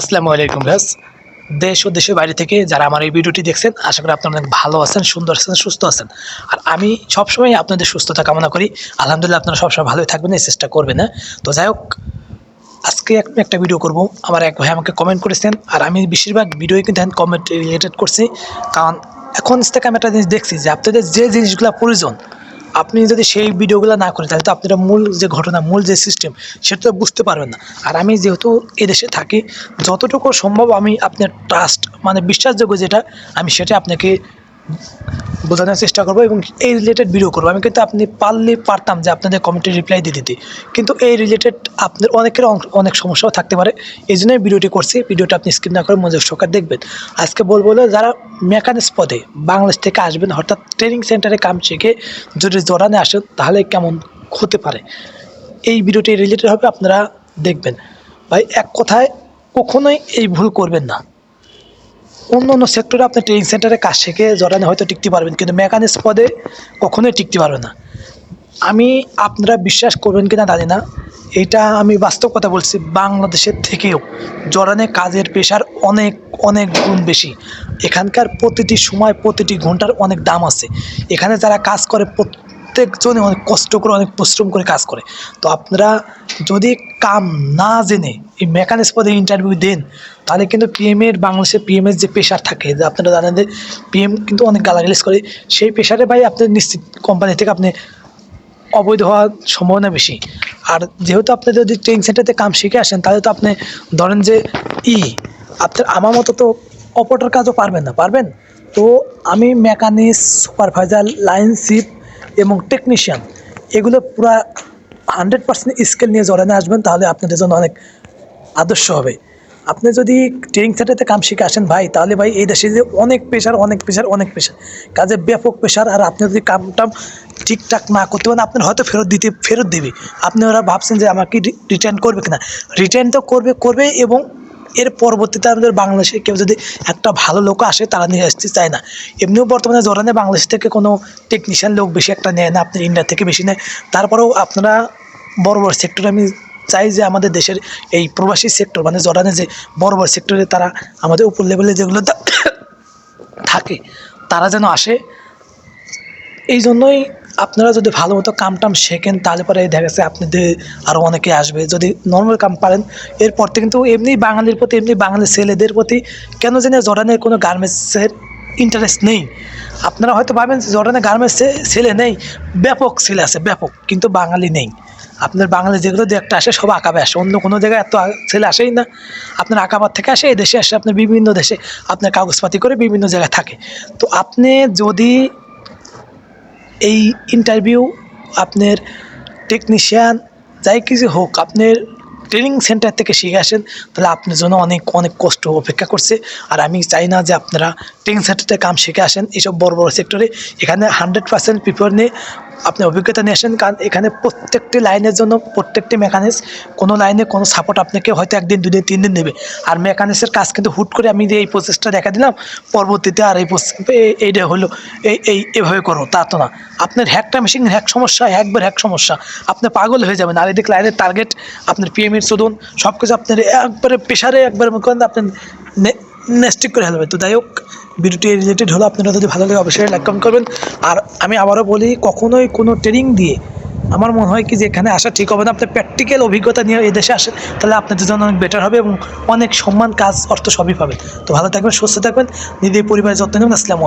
আসসালামু আলাইকুম গাছ দেশ ও দেশের বাইরে থেকে যারা আমার এই ভিডিওটি দেখছেন, আশা করি আপনারা অনেক ভালো আছেন, সুন্দর আছেন, সুস্থ আছেন। আর আমি সবসময় আপনাদের সুস্থতা কামনা করি। আলহামদুলিল্লাহ আপনারা সবসময় ভালোই থাকবেন, এই চেষ্টা করবেন না তো যাই হোক, আজকে আমি একটা ভিডিও করব। আমার এক ভাই আমাকে কমেন্ট করেছেন, আর আমি বেশিরভাগ ভিডিওই কিন্তু কমেন্ট রিলেটেড করছি। কারণ এখন থেকে আমি একটা জিনিস দেখছি যে, আপনাদের যে জিনিসগুলো প্রয়োজন আপনি যদি সেই ভিডিওগুলো না করেন, তাহলে তো আপনারা মূল যে ঘটনা, মূল যে সিস্টেম সেটা তো বুঝতে পারবেন না। আর আমি যেহেতু এদেশে থাকি, যতটুকু সম্ভব আমি আপনার ট্রাস্ট মানে বিশ্বাসযোগ্য যেটা, আমি সেটা আপনাকে বোঝানোর চেষ্টা করব এবং এই রিলেটেড ভিডিও করব। আমি কিন্তু আপনি পারলে পারতাম যে আপনাদের কমেন্টে রিপ্লাই দিয়ে দিতে। কিন্তু এই রিলেটেড আপনার অনেকের অনেক সমস্যাও থাকতে পারে। এই জন্যই ভিডিওটি করছি। ভিডিওটা আপনি স্ক্রিন না করে মনোযোগ সহকারে দেখবেন। আজকে বলব যারা মেকানিক্স পদে বাংলাদেশ থেকে আসবেন হঠাৎ ট্রেনিং সেন্টারে কাম শিখে যদি জোরানে আসেন, তাহলে কেমন হতে পারে? এই ভিডিওটি রিলেটেড হবে, আপনারা দেখবেন। ভাই, এক কথায় কখনোই এই ভুল করবেন না। অন্য অন্য সেক্টরে আপনি ট্রেনিং সেন্টারে কাজ শিখে জড়ানে হয়তো টিকতে পারবেন, কিন্তু মেকানিক্স পদে কখনোই টিকতে পারবে না। আমি আপনারা বিশ্বাস করবেন কিনা জানি না, এটা আমি বাস্তব কথা বলছি, বাংলাদেশের থেকেও জড়ানে কাজের পেশার অনেক অনেক গুণ বেশি। এখানকার প্রতিটি সময়, প্রতিটি ঘণ্টার অনেক দাম আছে। এখানে যারা কাজ করে প্রত্যেকজনে অনেক কষ্ট করে, অনেক পরিশ্রম করে কাজ করে। তো আপনারা যদি কাম না জেনে এই মেকানিক্স পদে ইন্টারভিউ দেন, তাহলে কিন্তু পিএমের বাংলাদেশের পিএমের যে পেশার থাকে, যে আপনারা জানেন যে পিএম কিন্তু অনেক গালাগালিজ করে, সেই পেশারে ভাই আপনি নিশ্চিত কোম্পানি থেকে আপনি অবৈধ হওয়ার সম্ভাবনা বেশি। আর যেহেতু আপনি যদি ট্রেনিং সেন্টারতে কাম শিখে আসেন, তাহলে তো আপনি ধরেন যে ই, আপনার আমার মতো তো অপারেটর কাজও পারবেন না, পারবেন? তো আমি মেকানিক্স সুপারভাইজার লাইনশিপ এবং টেকনিশিয়ান এগুলো পুরা হান্ড্রেড পার্সেন্ট স্কেল নিয়ে জড়ানো আসবেন, তাহলে আপনাদের জন্য অনেক আদর্শ হবে। আপনি যদি ট্রেনিং সেন্টারতে কাম শিখে আসেন ভাই, তাহলে ভাই এই দেশে যে অনেক পেশার অনেক পেশার অনেক পেশার কাজে ব্যাপক পেশার আর আপনি যদি কামটাম ঠিকঠাক না করতে পারেন, আপনার হয়তো ফেরত দিতে, ফেরত দেবে। আপনি ওরা ভাবছেন যে আমাকে রিটার্ন করবে কিনা? রিটার্ন তো করবে করবে এবং এর পরবর্তীতে আমাদের বাংলাদেশে কেউ যদি একটা ভালো লোক আসে, তারা নিয়ে আসতে চায় না। এমনিও বর্তমানে জরানে বাংলাদেশ থেকে কোনো টেকনিশিয়ান লোক বেশি একটা নেয় না, আপনার ইন্ডিয়া থেকে বেশি নেয়। তারপরেও আপনারা বড় বড় সেক্টরে আমি চাই যে আমাদের দেশের এই প্রবাসী সেক্টর মানে জরানে যে বড় বড় সেক্টরে তারা আমাদের উপর লেভেলে যেগুলো থাকে, তারা যেন আসে। এই জন্যই আপনারা যদি ভালো মতো কাম টাম শেখেন, তাহলে পরে দেখা গেছে আপনাদের আরও অনেকে আসবে। যদি নর্মাল কাম পারেন, এরপর থেকে কিন্তু এমনি বাঙালির প্রতি, এমনি বাঙালি ছেলেদের প্রতি কেন জানি জর্ডানের কোনো গার্মেন্টসের ইন্টারেস্ট নেই। আপনারা হয়তো ভাবেন যে জর্ডানের গার্মেন্টসে ছেলে নেই, ব্যাপক ছেলে আছে, ব্যাপক, কিন্তু বাঙালি নেই। আপনার বাঙালি যেগুলো দু একটা আসে, সব আঁকাবে আসে, অন্য কোনো জায়গায় এত ছেলে আসেই না। আপনার আঁকাবার থেকে আসে, এই দেশে আসে, আপনার বিভিন্ন দেশে আপনার কাগজপাতি করে বিভিন্ন জায়গায় থাকে। তো আপনি যদি এই ইন্টারভিউ আপনার টেকনিশিয়ান যাই কিছু হোক, আপনার ট্রেনিং সেন্টার থেকে শিখে আসেন, তাহলে আপনার জন্য অনেক অনেক কষ্ট অপেক্ষা করছে। আর আমি চাই না যে আপনারা ট্রেনিং সেন্টারতে কাম শিখে আসেন, এইসব বড় বড় সেক্টরে এখানে হান্ড্রেড পার্সেন্ট প্রিপেয়ার নিয়ে আপনি অভিজ্ঞতা নিয়ে আসেন, কারণ এখানে প্রত্যেকটি লাইনের জন্য প্রত্যেকটি মেকানিক্স কোনো লাইনে কোনো সাপোর্ট আপনাকে হয়তো একদিন, দুদিন তিন দিন দেবে আর মেকানিক্সের কাজ কিন্তু হুট করে আমি এই প্রসেসটা দেখা দিলাম, পরবর্তীতে আর এই এইটা হলো, এই এই, এভাবে করো, তা তো না। আপনার হ্যাকটা মেশিন হ্যাক সমস্যা একবার হ্যাক সমস্যা। আপনি পাগল হয়ে যাবেন। আর এদিকে লাইনের টার্গেট আপনার পিএমের চলুন সব কিছু আপনার একবারে প্রেশারে একবারে আপনার নেস্টিক করে ফেলবে তো যাই হোক ভিডিওটি রিলেটেড হলো, আপনারা যদি ভালো লাগে অবশ্যই লাইক কমেন্ট করবেন। আর আমি আবারও বলি, কখনোই কোনো ট্রেনিং দিয়ে আমার মনে হয় কি যে এখানে আসা ঠিক হবে না। আপনার প্র্যাকটিক্যাল অভিজ্ঞতা নিয়ে এদেশে আসেন তাহলে আপনাদের জন্য অনেক বেটার হবে এবং অনেক সম্মান, কাজ, অর্থ সবই পাবেন। তো ভালো থাকবেন, সুস্থ থাকবেন, নিজের পরিবারের যত্ন নেবেন আসসালামু